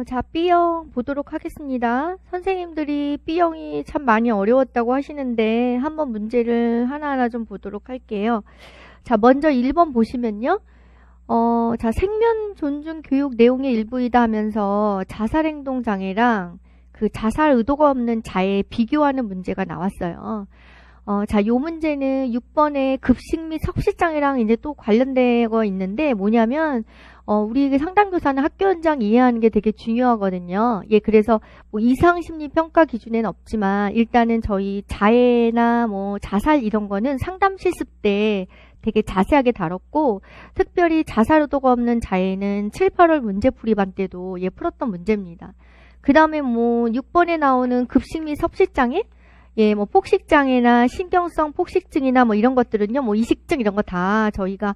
어, 자, B형 보도록 하겠습니다. 선생님들이 B형이 참 많이 어려웠다고 하시는데 한번 문제를 하나하나 좀 보도록 할게요. 자, 먼저 1번 보시면요. 어, 자, 생면 존중 교육 내용의 일부이다 하면서 자살 행동 장애랑 그 자살 의도가 없는 자에 비교하는 문제가 나왔어요. 어, 자, 요 문제는 6번의 급식 및 섭식장애랑 이제 또 관련되어 있는데 뭐냐면 어, 우리 상담교사는 학교 현장 이해하는 게 되게 중요하거든요. 예, 그래서 뭐 이상 심리 평가 기준에는 없지만 일단은 저희 자해나 뭐 자살 이런 거는 상담 실습 때 되게 자세하게 다뤘고 특별히 자살 의도가 없는 자해는 7, 8월 문제 풀이반 때도 예 풀었던 문제입니다. 그 다음에 뭐 6번에 나오는 급식 및 섭식장애 예, 뭐 폭식장애나 신경성 폭식증이나 뭐 이런 것들은요, 뭐 이식증 이런 거 다 저희가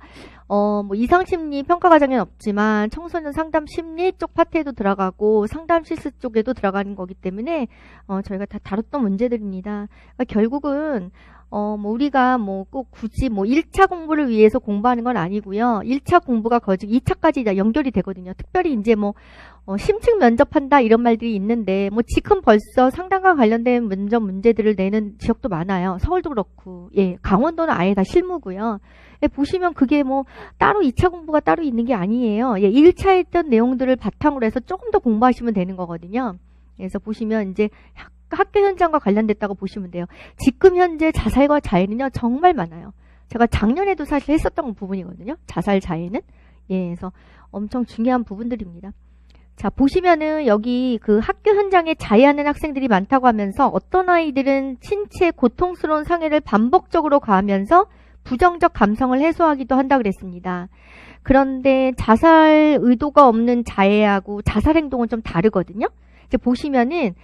어, 뭐 이상심리 평가 과정에는 없지만 청소년 상담 심리 쪽 파트에도 들어가고 상담 실습 쪽에도 들어가는 거기 때문에 어, 저희가 다 다뤘던 문제들입니다. 그러니까 결국은 어, 뭐 우리가 뭐 꼭 굳이 뭐 1차 공부를 위해서 공부하는 건 아니고요. 1차 공부가 거짓 2차까지 연결이 되거든요. 특별히 이제 뭐 어, 심층 면접한다 이런 말들이 있는데 뭐 지금 벌써 상담과 관련된 면접 문제들을 내는 지역도 많아요. 서울도 그렇고 예 강원도는 아예 다 실무고요. 예, 보시면 그게 뭐 따로 2차 공부가 따로 있는 게 아니에요. 예, 1차 했던 내용들을 바탕으로 해서 조금 더 공부하시면 되는 거거든요. 그래서 보시면 이제 학교 현장과 관련됐다고 보시면 돼요. 지금 현재 자살과 자해는요 정말 많아요. 제가 작년에도 사실 했었던 부분이거든요. 자살 자해는 예, 그래서 엄청 중요한 부분들입니다. 자, 보시면은 여기 그 학교 현장에 자해하는 학생들이 많다고 하면서 어떤 아이들은 신체 고통스러운 상해를 반복적으로 가하면서 부정적 감성을 해소하기도 한다 그랬습니다. 그런데 자살 의도가 없는 자해하고 자살 행동은 좀 다르거든요. 이제 보시면은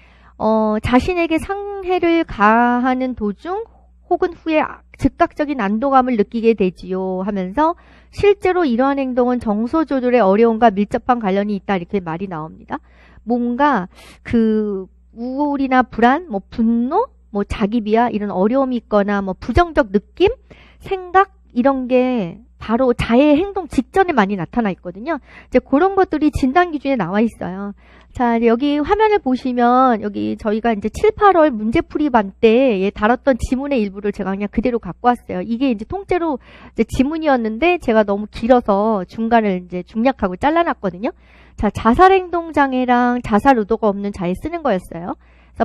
어, 자신에게 상해를 가하는 도중 혹은 후에 즉각적인 안도감을 느끼게 되지요 하면서 실제로 이러한 행동은 정서 조절의 어려움과 밀접한 관련이 있다 이렇게 말이 나옵니다. 뭔가 그 우울이나 불안, 뭐 분노, 뭐 자기 비하 이런 어려움이 있거나 뭐 부정적 느낌, 생각 이런 게 바로 자해 행동 직전에 많이 나타나 있거든요. 이제 그런 것들이 진단 기준에 나와 있어요. 자, 여기 화면을 보시면 여기 저희가 이제 7, 8월 문제풀이반 때 예, 다뤘던 지문의 일부를 제가 그냥 그대로 갖고 왔어요. 이게 이제 통째로 이제 지문이었는데 제가 너무 길어서 중간을 이제 중략하고 잘라놨거든요. 자, 자살 행동 장애랑 자살 의도가 없는 자에 쓰는 거였어요.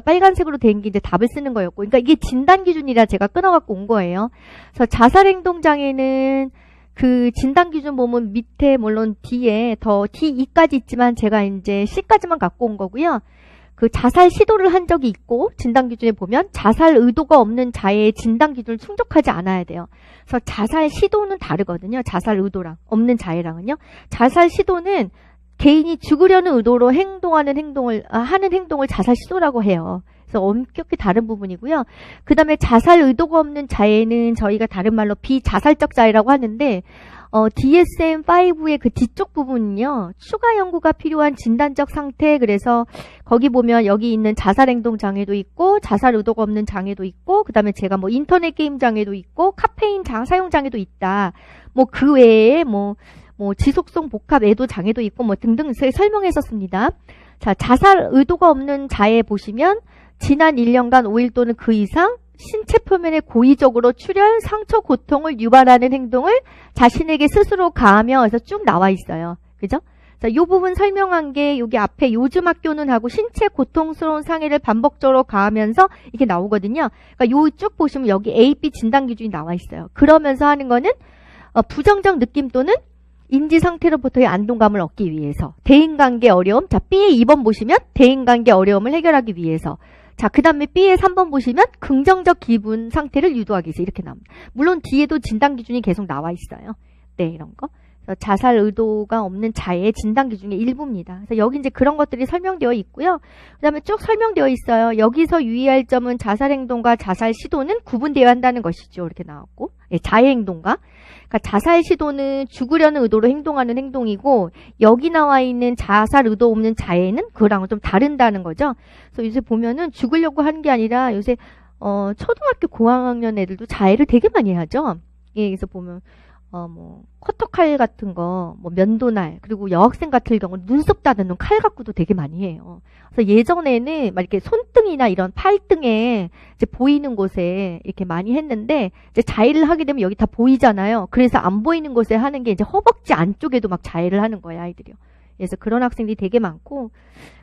빨간색으로 된 게 이제 답을 쓰는 거였고, 그러니까 이게 진단 기준이라 제가 끊어갖고 온 거예요. 그래서 자살 행동 장애는 그 진단 기준 보면 밑에 물론 D에 더 D2까지 있지만 제가 이제 C까지만 갖고 온 거고요. 그 자살 시도를 한 적이 있고 진단 기준에 보면 자살 의도가 없는 자의 진단 기준을 충족하지 않아야 돼요. 그래서 자살 시도는 다르거든요. 자살 의도랑 없는 자해랑은요. 자살 시도는 개인이 죽으려는 의도로 행동하는 행동을 아, 하는 행동을 자살 시도라고 해요. 그래서 엄격히 다른 부분이고요. 그 다음에 자살 의도가 없는 자해는 저희가 다른 말로 비자살적 자해라고 하는데 어, DSM-5의 그 뒤쪽 부분은요, 추가 연구가 필요한 진단적 상태, 그래서 거기 보면 여기 있는 자살행동 장애도 있고, 자살 의도가 없는 장애도 있고, 그 다음에 제가 뭐 인터넷 게임 장애도 있고, 카페인 장, 사용 장애도 있다. 뭐 그 외에 뭐, 뭐 지속성 복합 애도 장애도 있고, 뭐 등등 설명했었습니다. 자, 자살 의도가 없는 자해 보시면, 지난 1년간 5일 또는 그 이상 신체 표면에 고의적으로 출혈, 상처, 고통을 유발하는 행동을 자신에게 스스로 가하며 해서 쭉 나와 있어요. 그죠? 자, 요 부분 설명한 게 여기 앞에 요즘 학교는 하고 신체 고통스러운 상해를 반복적으로 가하면서 이게 나오거든요. 그러니까 요 쭉 보시면 여기 A, B 진단 기준이 나와 있어요. 그러면서 하는 거는 어, 부정적 느낌 또는 인지 상태로부터의 안동감을 얻기 위해서 대인관계 어려움 자 B의 2번 보시면 대인관계 어려움을 해결하기 위해서 자, 그 다음에 B의 3번 보시면 긍정적 기분 상태를 유도하기 위해서 이렇게 나옵니다. 물론 뒤에도 진단 기준이 계속 나와 있어요. 네, 이런 거. 자살 의도가 없는 자의 진단 기준의 일부입니다. 그래서 여기 이제 그런 것들이 설명되어 있고요. 그 다음에 쭉 설명되어 있어요. 여기서 유의할 점은 자살 행동과 자살 시도는 구분되어야 한다는 것이죠. 이렇게 나왔고. 예, 자해 행동과. 그러니까 자살 시도는 죽으려는 의도로 행동하는 행동이고 여기 나와 있는 자살 의도 없는 자해는 그거랑은 좀 다른다는 거죠. 그래서 요새 보면은 죽으려고 하는 게 아니라 요새 어, 초등학교 고학년 애들도 자해를 되게 많이 하죠. 예, 그래서 보면 어, 뭐, 커터칼 같은 거, 뭐, 면도날, 그리고 여학생 같은 경우 는 눈썹 다듬는 칼 갖고도 되게 많이 해요. 그래서 예전에는 막 이렇게 손등이나 이런 팔등에 이제 보이는 곳에 이렇게 많이 했는데, 이제 자해를 하게 되면 여기 다 보이잖아요. 그래서 안 보이는 곳에 하는 게 이제 허벅지 안쪽에도 막 자해를 하는 거예요, 아이들이요. 그래서 그런 학생들이 되게 많고,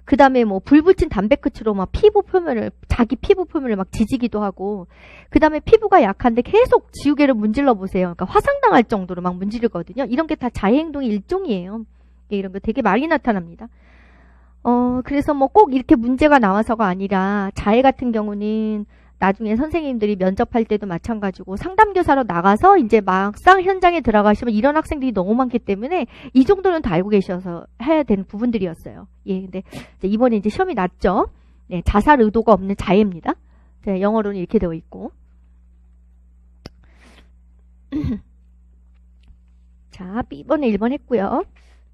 그 다음에 뭐 불 붙인 담배끝으로 막 피부 표면을, 자기 피부 표면을 막 지지기도 하고, 그 다음에 피부가 약한데 계속 지우개를 문질러 보세요. 그러니까 화상당할 정도로 막 문지르거든요. 이런 게 다 자해 행동의 일종이에요. 예, 이런 거 되게 많이 나타납니다. 어, 그래서 뭐 꼭 이렇게 문제가 나와서가 아니라 자해 같은 경우는 나중에 선생님들이 면접할 때도 마찬가지고 상담교사로 나가서 이제 막상 현장에 들어가시면 이런 학생들이 너무 많기 때문에 이 정도는 다 알고 계셔서 해야 되는 부분들이었어요. 예, 근데 이제 이번에 이제 시험이 났죠. 네, 자살 의도가 없는 자해입니다. 네, 영어로는 이렇게 되어 있고. 자, B번에 1번 했고요.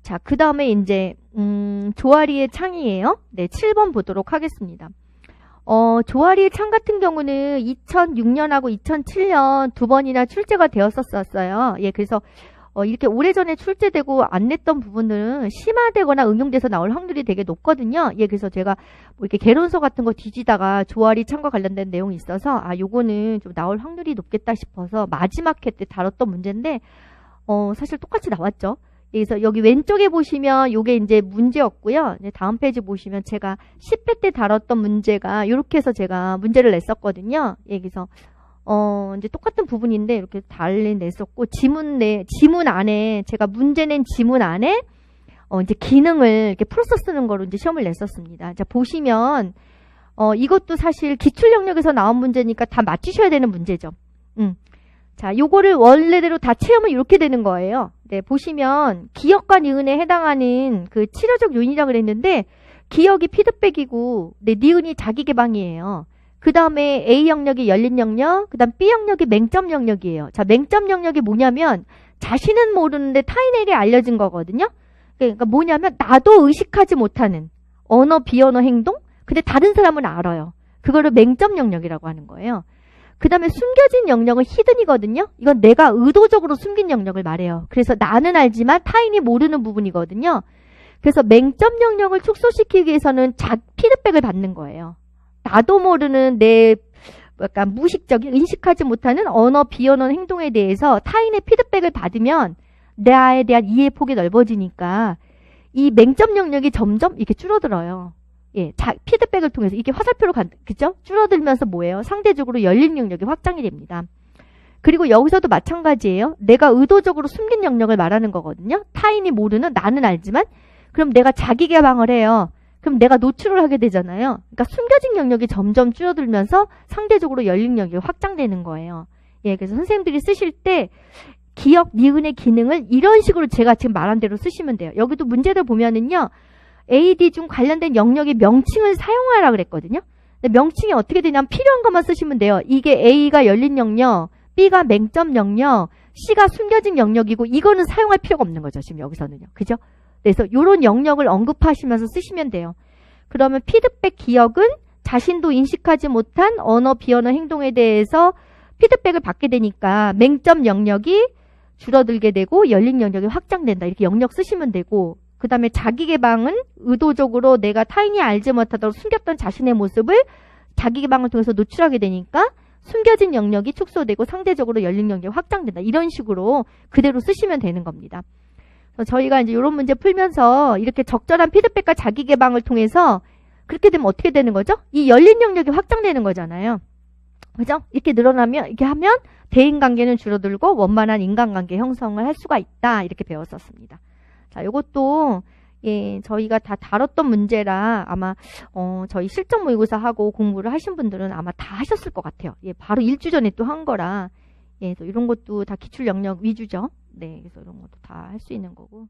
자, 그 다음에 이제 음, 조아리의 창이에요. 네, 7번 보도록 하겠습니다. 어, 조아리의 창 같은 경우는 2006년하고 2007년 두 번이나 출제가 되었었어요. 예, 그래서 어, 이렇게 오래전에 출제되고 안 냈던 부분들은 심화되거나 응용돼서 나올 확률이 되게 높거든요. 예, 그래서 제가 뭐 이렇게 개론서 같은 거 뒤지다가 조아리 창과 관련된 내용이 있어서 아, 요거는 좀 나올 확률이 높겠다 싶어서 마지막 회 때 다뤘던 문제인데 어, 사실 똑같이 나왔죠. 그래서 여기 왼쪽에 보시면 요게 이제 문제였고요. 다음 페이지 보시면 제가 10회 때 다뤘던 문제가 이렇게 해서 제가 문제를 냈었거든요. 여기서 어 이제 똑같은 부분인데 이렇게 달리 냈었고 지문 내 지문 안에 제가 문제 낸 지문 안에 어 이제 기능을 이렇게 풀어서 쓰는 거로 이제 시험을 냈었습니다. 자 보시면 어 이것도 사실 기출 영역에서 나온 문제니까 다 맞추셔야 되는 문제죠. 음. 자, 요거를 원래대로 다 체험을 이렇게 되는 거예요. 네, 보시면 기억과 니은에 해당하는 그 치료적 요인이라 고 그랬는데 기억이 피드백이고 네, 니은이 자기 개방이에요. 그 다음에 A 영역이 열린 영역, 그 다음 B 영역이 맹점 영역이에요. 자, 맹점 영역이 뭐냐면 자신은 모르는데 타인에게 알려진 거거든요. 그러니까 뭐냐면 나도 의식하지 못하는 언어, 비언어 행동? 근데 다른 사람은 알아요. 그거를 맹점 영역이라고 하는 거예요. 그 다음에 숨겨진 영역은 히든이거든요. 이건 내가 의도적으로 숨긴 영역을 말해요. 그래서 나는 알지만 타인이 모르는 부분이거든요. 그래서 맹점 영역을 축소시키기 위해서는 자 피드백을 받는 거예요. 나도 모르는 내 약간 무의식적인 인식하지 못하는 언어 비언어 행동에 대해서 타인의 피드백을 받으면 나에 대한 이해 폭이 넓어지니까 이 맹점 영역이 점점 이렇게 줄어들어요. 예, 자, 피드백을 통해서 이게 화살표로 간, 그죠? 줄어들면서 뭐예요? 상대적으로 열린 영역이 확장이 됩니다. 그리고 여기서도 마찬가지예요. 내가 의도적으로 숨긴 영역을 말하는 거거든요. 타인이 모르는 나는 알지만 그럼 내가 자기 개방을 해요. 그럼 내가 노출을 하게 되잖아요. 그러니까 숨겨진 영역이 점점 줄어들면서 상대적으로 열린 영역이 확장되는 거예요. 예, 그래서 선생님들이 쓰실 때 기억, 니은의 기능을 이런 식으로 제가 지금 말한 대로 쓰시면 돼요. 여기도 문제들 보면은요. AD 중 관련된 영역의 명칭을 사용하라 그랬거든요. 명칭이 어떻게 되냐면 필요한 것만 쓰시면 돼요. 이게 A가 열린 영역, B가 맹점 영역, C가 숨겨진 영역이고 이거는 사용할 필요가 없는 거죠. 지금 여기서는요. 그죠? 그래서 이런 영역을 언급하시면서 쓰시면 돼요. 그러면 피드백 기억은 자신도 인식하지 못한 언어, 비언어 행동에 대해서 피드백을 받게 되니까 맹점 영역이 줄어들게 되고 열린 영역이 확장된다. 이렇게 영역 쓰시면 되고 그 다음에 자기 개방은 의도적으로 내가 타인이 알지 못하도록 숨겼던 자신의 모습을 자기 개방을 통해서 노출하게 되니까 숨겨진 영역이 축소되고 상대적으로 열린 영역이 확장된다. 이런 식으로 그대로 쓰시면 되는 겁니다. 저희가 이제 이런 문제 풀면서 이렇게 적절한 피드백과 자기 개방을 통해서 그렇게 되면 어떻게 되는 거죠? 이 열린 영역이 확장되는 거잖아요. 그죠? 이렇게 늘어나면, 이렇게 하면 대인관계는 줄어들고 원만한 인간관계 형성을 할 수가 있다. 이렇게 배웠었습니다. 자, 요것도 예, 저희가 다 다뤘던 문제라 아마 어, 저희 실전 모의고사 하고 공부를 하신 분들은 아마 다 하셨을 것 같아요. 예, 바로 일주 전에 또 한 거라 예, 또 이런 것도 다 기출 영역 위주죠. 네, 그래서 이런 것도 다 할 수 있는 거고.